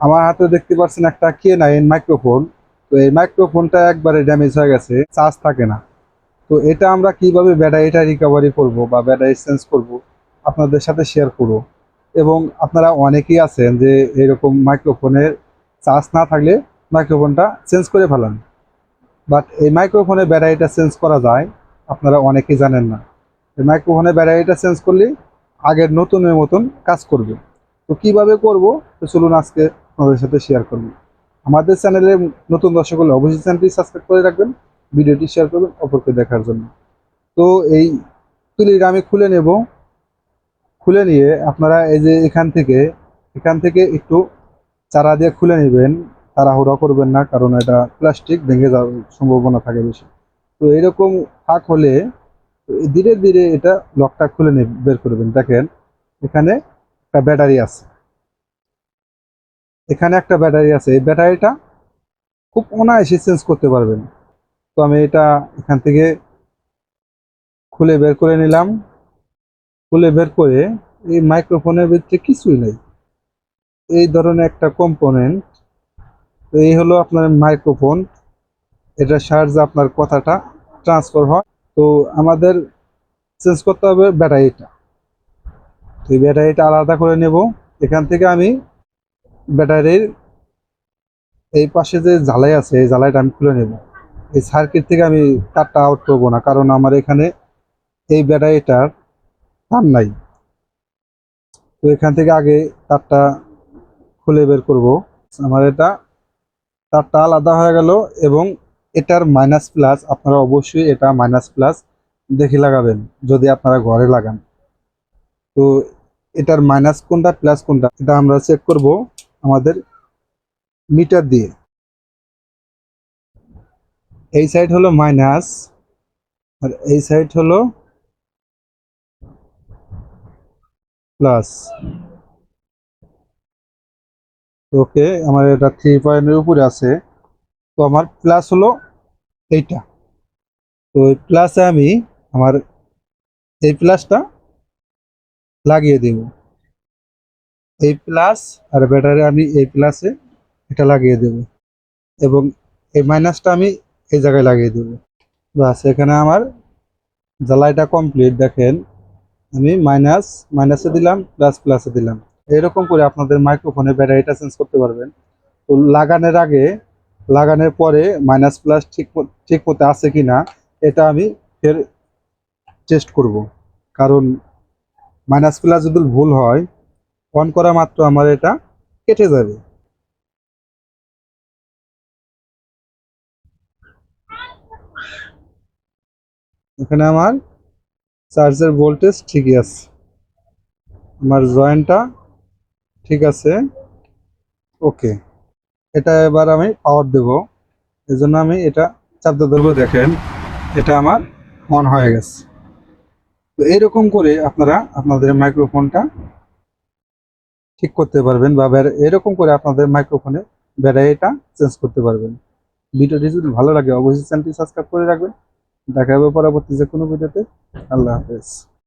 আমার হাতে দেখতে পাচ্ছেন একটা কে নাইন মাইক্রোফোন তো এই মাইক্রোফোনটা একবারে ড্যামেজ হয়ে গেছে চার্জ থাকে না। তো এটা আমরা কীভাবে ব্যাটারিটা রিকভারি করব বা ব্যাটারি চেঞ্জ করব, আপনাদের সাথে শেয়ার করব। এবং আপনারা অনেকেই আছেন যে এরকম মাইক্রোফোনের চার্জ না থাকলে মাইক্রোফোনটা চেঞ্জ করে ফেলান। বাট এই মাইক্রোফোনের ব্যাটারিটা চেঞ্জ করা যায়, আপনারা অনেকেই জানেন না। এই মাইক্রোফোনের ব্যাটারিটা চেঞ্জ করলে আগের নতুনের মতন কাজ করবে। তো কীভাবে করব? তো চলুন আজকে আপনাদের সাথে শেয়ার করব। আমাদের চ্যানেলে নতুন দর্শক হলে অবশ্যই চ্যানেলটি সাবস্ক্রাইব করে রাখবেন ভিডিওটি শেয়ার করবেন অপরকে দেখার জন্য। তো এই তুলিটা আমি খুলে নেব। খুলে নিয়ে আপনারা এই যে এখান থেকে এখান থেকে একটু চারা দিয়ে খুলে নেবেন, তাড়াহুড়া করবেন না, কারণ এটা প্লাস্টিক ভেঙে যাওয়ার সম্ভাবনা থাকে বেশি। তো এরকম ফাঁক হলে ধীরে ধীরে এটা লকটা খুলে বের করবেন দেখেন, এখানে একটা ব্যাটারি আছে। এখানে একটা ব্যাটারি আছে। এই ব্যাটারিটা খুব অনায়াসে চেঞ্জ করতে পারবেন। তো আমি এটা এখান থেকে খুলে বের করে নিলাম। খুলে বের করে এই মাইক্রোফোনের ভিতরে কিছুই নেই। এই ধরনের একটা কম্পোনেন্ট তো এই হলো আপনার মাইক্রোফোন এটা সাহায্যে আপনার কথাটা ট্রান্সফার হয়। তো আমাদের চেঞ্জ করতে হবে ব্যাটারিটা। তো এই ব্যাটারিটা আলাদা করে নেব। এখান থেকে আমি ব্যাটারির এই পাশে যে জ্বালাই আছে, এই জ্বালাইটা আমি খুলে নেব। এই সার্কিট থেকে আমি তারটা আউট করব না, কারণ আমার এখানে এই ব্যাটারিটার তার নাই। তো এখান থেকে আগে তারটা খুলে বের করব। আমার এটা তারটা আলাদা হয়ে গেল এবং এটার মাইনাস প্লাস আপনারা অবশ্যই এটা মাইনাস প্লাস দেখে লাগাবেন, যদি আপনারা ঘরে লাগান। তো এটার মাইনাস কোনটা প্লাস কোনটা, এটা আমরা চেক করব। আমাদের মিটার দিয়ে। এই সাইড হলো মাইনাস, আর এই সাইড হলো প্লাস। ওকে, আমার এটা থ্রি পয়েন্টের উপরে আছে। তো আমার প্লাস হলো এইটা। তো এই প্লাসে আমি আমার এই প্লাসটা লাগিয়ে দেব। এই প্লাস আর ব্যাটারি আমি এই প্লাসে এটা লাগিয়ে দেব। এবং এই মাইনাসটা আমি এই জায়গায় লাগিয়ে দেব। বাস এখানে আমার জ্বালাইটা কমপ্লিট দেখেন, আমি মাইনাস মাইনাসে দিলাম প্লাস প্লাসে দিলাম। এরকম করে আপনাদের মাইক্রোফোনে ব্যাটারিটা চেঞ্জ করতে পারবেন। তো লাগানোর আগে, লাগানোর পরে মাইনাস প্লাস ঠিক ঠিক মতো আছে কি না এটা আমি ফের টেস্ট করব। কারণ মাইনাস প্লাস যদি ভুল হয় অন করা মাত্র আমার এটা কেটে যাবে। এখানে আমার চার্জের ভোল্টেজ ঠিকই আছে। আমার জয়েন্টটা ঠিক আছে। ওকে এটা এবার আমি পাওয়ার দেব। এই জন্য আমি এটা চাপতে ধরবো, দেখেন এটা আমার অন হয়ে গেছে। তো এইরকম করে আপনারা আপনাদের মাইক্রোফোনটা ঠিক করতে পারবেন বা এরকম করে আপনাদের মাইক্রোফোনে ব্যাটারিটা চেঞ্জ করতে পারবেন। ভিডিওটি যদি ভালো লাগে, অবশ্যই চ্যানেলটি সাবস্ক্রাইব করে রাখবেন। দেখা হবে পরবর্তী যে কোনো ভিডিওতে। আল্লাহ হাফেজ।